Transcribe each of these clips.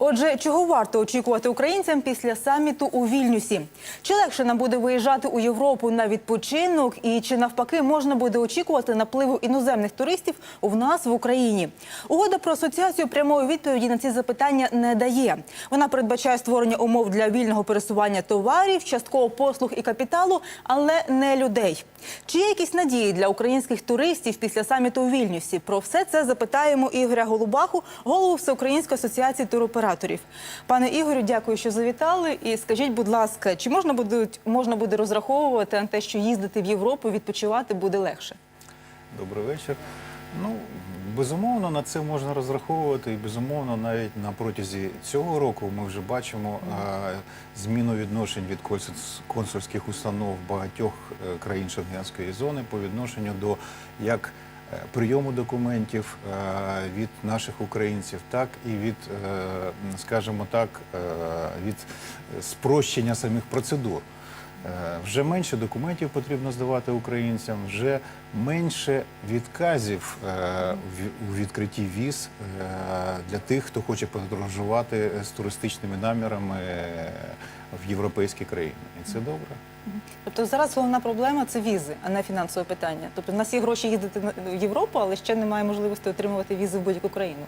Отже, чого варто очікувати українцям після саміту у Вільнюсі? Чи легше нам буде виїжджати у Європу на відпочинок, і чи навпаки можна буде очікувати напливу іноземних туристів у нас в Україні? Угода про асоціацію прямої відповіді на ці запитання не дає. Вона передбачає створення умов для вільного пересування товарів, частково послуг і капіталу, але не людей. Чи є якісь надії для українських туристів після саміту у Вільнюсі? Про все це запитаємо Ігоря Голубаху, голову Всеукраїнської асоціації туроператорів. Пане Ігорю, дякую, що завітали. І скажіть, будь ласка, чи можна буде можна буде розраховувати на те, що їздити в Європу, відпочивати буде легше? Добрий вечір. Ну, безумовно, на це можна розраховувати, і безумовно, навіть на протязі цього року ми вже бачимо е, зміну відношень від консульс- консульських установ багатьох е, країн Шенгенської зони по відношенню до як прийому документів е, від наших українців, так і від, е, скажімо так, е, від спрощення самих процедур. Е, Вже менше документів потрібно здавати українцям, вже менше відказів е, у відкритті віз е, для тих, хто хоче подорожувати з туристичними намірами в європейські країни. І це добре. Тобто зараз головна проблема це візи, а не фінансове питання. Тобто в нас є гроші їздити в Європу, але ще немає можливості отримувати візи в будь-яку країну.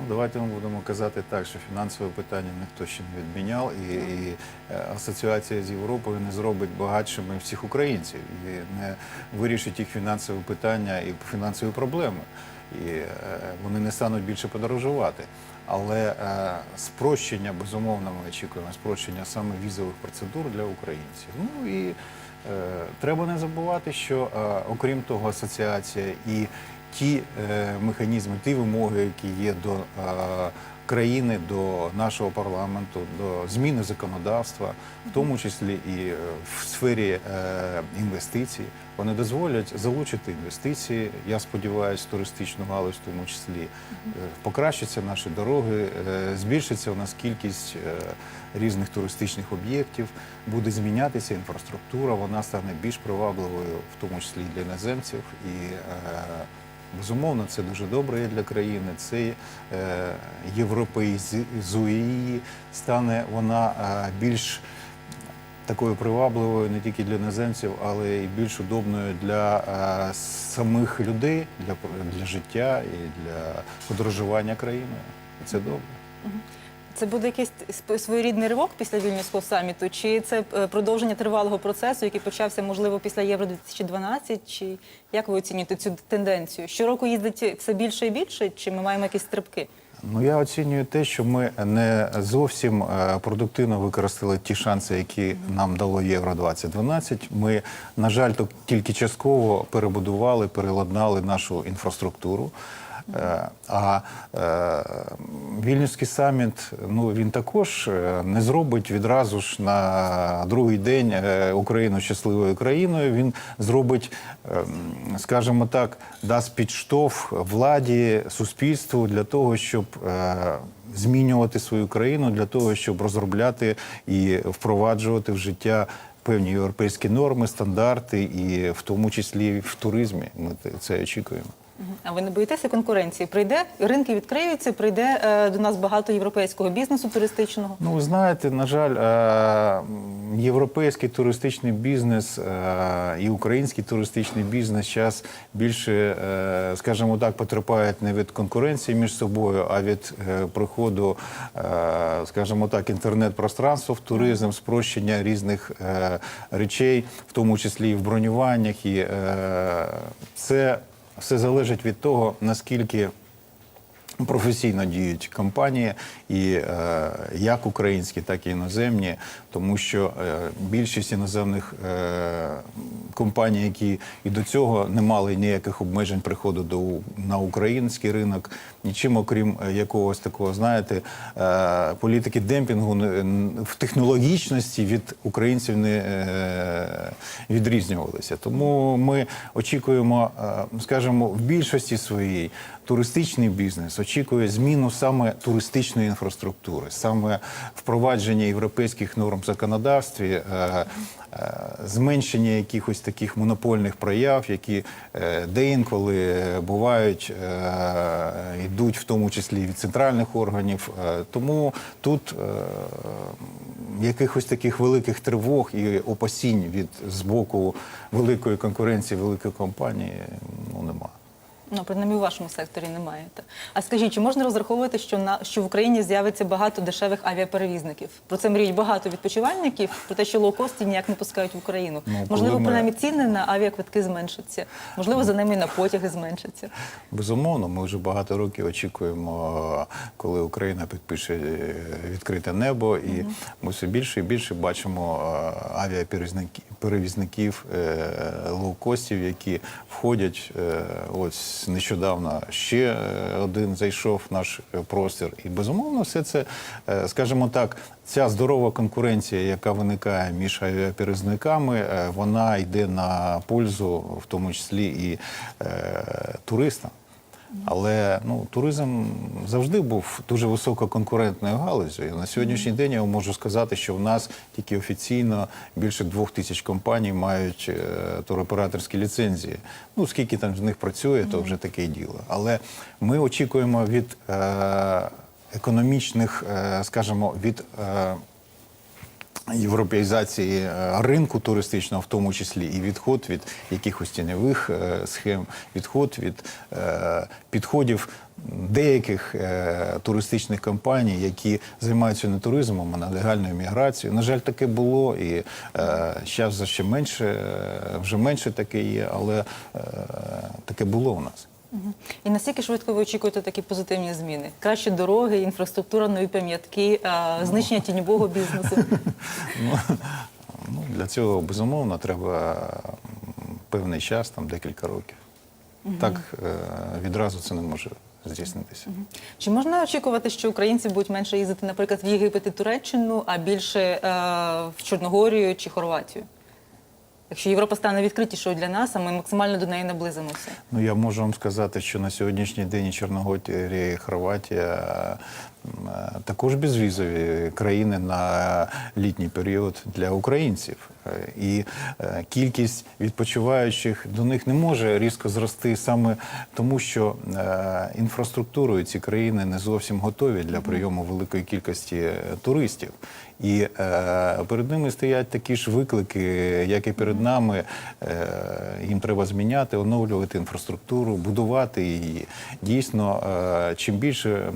Ну, давайте ми будемо казати так, що фінансове питання ніхто ще не відміняв, і, і е, асоціація з Європою не зробить багатшими всіх українців і не вирішить їх фінансове питання і фінансові проблеми. І е, вони не стануть більше подорожувати. Але е, спрощення, безумовно, ми очікуємо спрощення саме візових процедур для українців. Ну і е, треба не забувати, що е, окрім того, асоціація і ті е, механізми, ті вимоги, які є до е, країни, до нашого парламенту, до зміни законодавства, в тому числі і е, в сфері інвестицій, вони дозволять залучити інвестиції. Я сподіваюся, туристичну галузь, в тому числі покращаться наші дороги, збільшиться у нас кількість різних туристичних об'єктів, буде змінятися інфраструктура, вона стане більш привабливою, в тому числі і для іноземців. І безумовно це дуже добре для країни. Це е, європеїзує її, стане вона е, більш такою привабливою не тільки для іноземців, але й більш удобною для е, самих людей, для, для життя і для подорожування країною. Це добре. Це буде якийсь своєрідний ривок після вільнюського саміту, чи це е, продовження тривалого процесу, який почався можливо після Євро 2012 Чи як ви оцінюєте цю тенденцію? Щороку їздить все більше і більше, чи ми маємо якісь стрибки? Ну я оцінюю те, що ми не зовсім е, продуктивно використали ті шанси, які нам дало Євро 2012 Ми, на жаль, тільки частково перебудували, переладнали нашу інфраструктуру. Е, А е, Вільнюський саміт, ну він також е, не зробить відразу ж на другий день Україну щасливою країною. Він зробить, ем, скажімо так, дасть підштовх владі, суспільству для того, щоб змінювати свою країну, для того, щоб розробляти і впроваджувати в життя. Певні європейські норми, стандарти, і в тому числі в туризмі. Ми це очікуємо. А ви не боїтеся конкуренції? Прийде ринки відкриються, прийде е, до нас багато європейського бізнесу туристичного. Ну, знаєте, на жаль, е, європейський туристичний бізнес е, і український туристичний бізнес зараз більше, е, скажімо так, потерпають не від конкуренції між собою, а від е, приходу, е, скажімо так, інтернет-пространства в туризм, спрощення різних е, речей, в тому числі і в бронюваннях. І е, це все залежить від того, наскільки професійно діють компанії, і е, як українські, так і іноземні, тому що е, більшість іноземних е, компаній, які і до цього не мали ніяких обмежень приходу до на український ринок, нічим окрім е, якогось такого, знаєте, е, політики демпінгу в технологічності від українців не е, відрізнювалися. Тому ми очікуємо, е, скажімо, в більшості своїй туристичний бізнес очікує зміну саме туристичної інфраструктури, саме впровадження європейських норм в законодавстві. е, е, Зменшення якихось таких монопольних прояв, які е, деінколи бувають, йдуть в тому числі від центральних органів. Тому тут якихось таких великих тривог і опасінь від з боку великої конкуренції, великої компанії ну принаймні у вашому секторі немає. А скажіть, чи можна розраховувати, що на що в Україні з'явиться багато дешевих авіаперевізників? Про це мріють багато відпочивальників, про те, що лоукості ніяк не пускають в Україну. Ну, Можливо, ми- принаймні ціни на авіаквитки зменшаться. Можливо, за ними і на потяги зменшаться. Безумовно, ми вже багато років очікуємо, коли Україна підпише е, відкрите небо, і ми все більше і більше бачимо е, авіаперевізників перевізників е, лоукостів, які входять. е, Ось нещодавно ще е, один зайшов наш простір. І безумовно, все це, скажімо так, ця здорова конкуренція, яка виникає між авіаперевізниками, вона йде на пользу, в тому числі і е, туристам. Але ну, туризм завжди був дуже висококонкурентною галузю. І на сьогоднішній день я вам можу сказати, що в нас тільки офіційно більше двох тисяч компаній мають е, туроператорські ліцензії. Ну, скільки там з них працює, то вже таке діло. Але ми очікуємо від е, економічних, е, скажімо, від. Європеїзації е, ринку туристичного, в тому числі і відход від якихось тіньових е, схем, відход від е, підходів деяких туристичних компаній, які займаються не туризмом, а нелегальною міграцією. На жаль, таке було, і зараз ще менше, вже менше таке є, але таке було у нас. І наскільки швидко ви очікуєте такі позитивні зміни? Кращі дороги, інфраструктура, нові пам'ятки, знищення тіньового бізнесу. Ну, ну, для цього безумовно треба певний час, там декілька років. Так е, відразу це не може здійснитися. Чи можна очікувати, що українці будуть менше їздити, наприклад, в Єгипет і Туреччину, а більше е, в Чорногорію чи Хорватію? Якщо Європа стане відкритішою для нас, а ми максимально до неї наблизимося. Ну я можу вам сказати, що на сьогоднішній день і Чорногорія, і Хорватія е, також безвізові країни на літній період для українців. Е, І е, кількість відпочиваючих до них не може різко зрости саме тому, що інфраструктурою ці країни не зовсім готові для прийому великої кількості туристів. І е, перед ними стоять такі ж виклики, як і перед нами. Е, їм треба зміняти, оновлювати інфраструктуру, будувати її. Дійсно, е, чим більше е,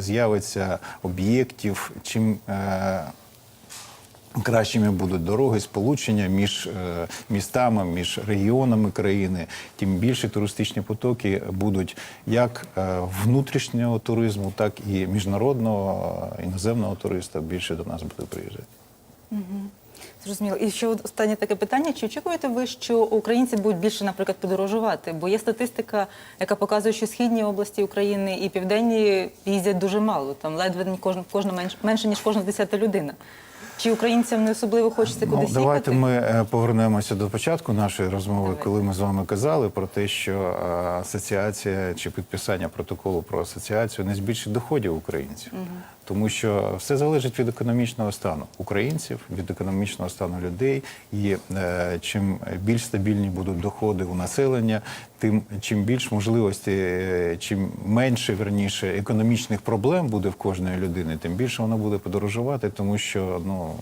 з'явиться об'єктів, чим е, Кращими будуть дороги, сполучення між е, містами, між регіонами країни, тим більше туристичні потоки будуть як е, внутрішнього туризму, так і міжнародного е, іноземного туриста більше до нас буде приїжджати. Зрозуміло. І ще останнє таке питання: чи очікуєте ви, що українці будуть більше, наприклад, подорожувати? Бо є статистика, яка показує, що східні області України і південні їздять дуже мало. Там ледве кожна, кожна менш, менше ніж кожна десята людина. Чи українцям не особливо хочеться Ну, кудись давайте ми е, повернемося до початку нашої розмови, Давайте. коли ми з вами казали про те, що е, асоціація чи підписання протоколу про асоціацію не збільшить доходів українців, тому що все залежить від економічного стану українців, від економічного стану людей. І е, чим більш стабільні будуть доходи у населення, тим чим більш можливості, е, чим менше верніше економічних проблем буде в кожної людини, тим більше вона буде подорожувати, тому що ну.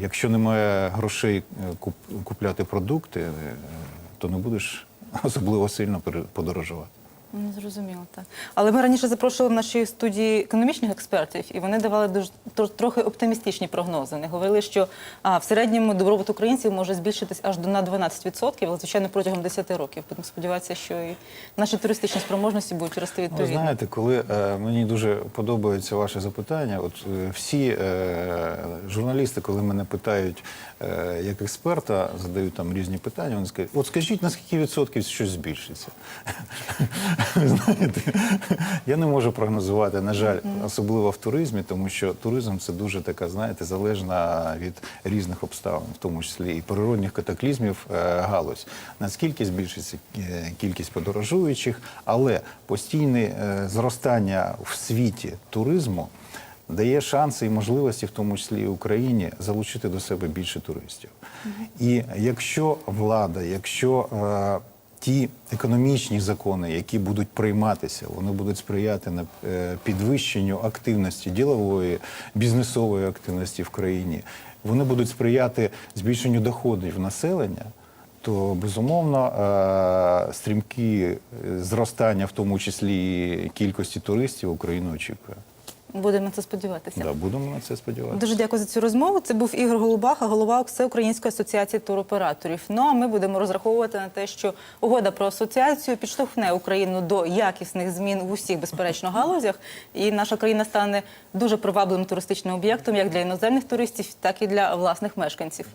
Якщо немає грошей е, купляти продукти, е, то не будеш особливо сильно подорожувати. Ну, зрозуміло, так. Але ми раніше запрошували в нашій студії економічних експертів, і вони давали дуже трохи оптимістичні прогнози. Вони говорили, що а, в середньому добробут українців може збільшитись аж до на 12%, але звичайно протягом 10 років. Будемо сподіватися, що і наші туристичні спроможності будуть рости Ви знаєте, коли е, мені дуже подобаються ваші запитання, от е, всі е, журналісти, коли мене питають е, як експерта, задають там різні питання, вони скажуть, от скажіть, на скільки відсотків щось збільшиться? Знаєте, я не можу прогнозувати, на жаль, особливо в туризмі, тому що туризм це дуже така, знаєте, залежна від різних обставин, в тому числі і природних катаклізмів е, галузь. Наскільки збільшиться е, кількість подорожуючих, але постійне е, зростання в світі туризму дає шанси і можливості, в тому числі і Україні, залучити до себе більше туристів. І якщо влада, якщо е, ті економічні закони, які будуть прийматися, вони будуть сприяти на е, підвищенню активності ділової, бізнесової активності в країні, вони будуть сприяти збільшенню доходів населення. То безумовно е, стрімкі е, зростання, в тому числі кількості туристів, Україну очікує. Будемо на це сподіватися. Да, будемо на це сподіватися. Дуже дякую за цю розмову. Це був Ігор Голубаха, голова Всеукраїнської асоціації туроператорів. Ну а ми будемо розраховувати на те, що угода про асоціацію підштовхне Україну до якісних змін в усіх безперечно галузях, і наша країна стане дуже привабливим туристичним об'єктом як для іноземних туристів, так і для власних мешканців.